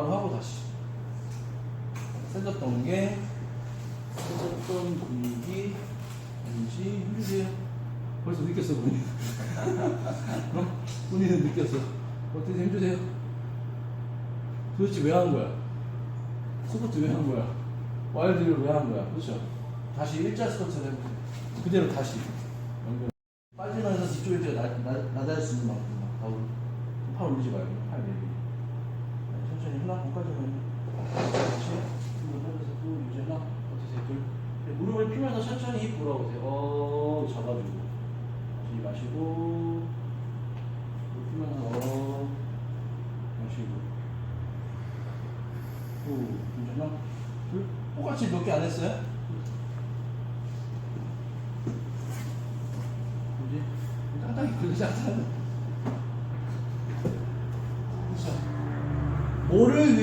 바로 하고 다시. 세졌던 게 세졌던 근육이 뭔지 힘주세요. 벌써 느꼈어 본인 어? 본인은 느꼈어. 어떻게 힘주세요? 도대체 왜 한 거야? 스쿼트 왜 한 거야? 와일드를 왜 한 거야? 그렇죠? 다시 일자 스쿼트를 그대로 다시. 연결 빠지면서 뒤쪽 이제 나, 나, 나달 수 있는 만큼 막 가고 팔 올리지 말고 팔 내리 네, 천천히 하나 거기까지만 그렇지? 한번 해서 또 이제 하나? 어떠세요 둘? 네, 무릎을 피면서 천천히 힙 돌아오세요. 어 잡아주고. 다시 마시고. 피면서 어 마시고. 또 이제 하나 둘? 똑같이 몇 개 안 했어요? 뭐지? 땅땅이 걸리지 않잖아. 뭐를 위해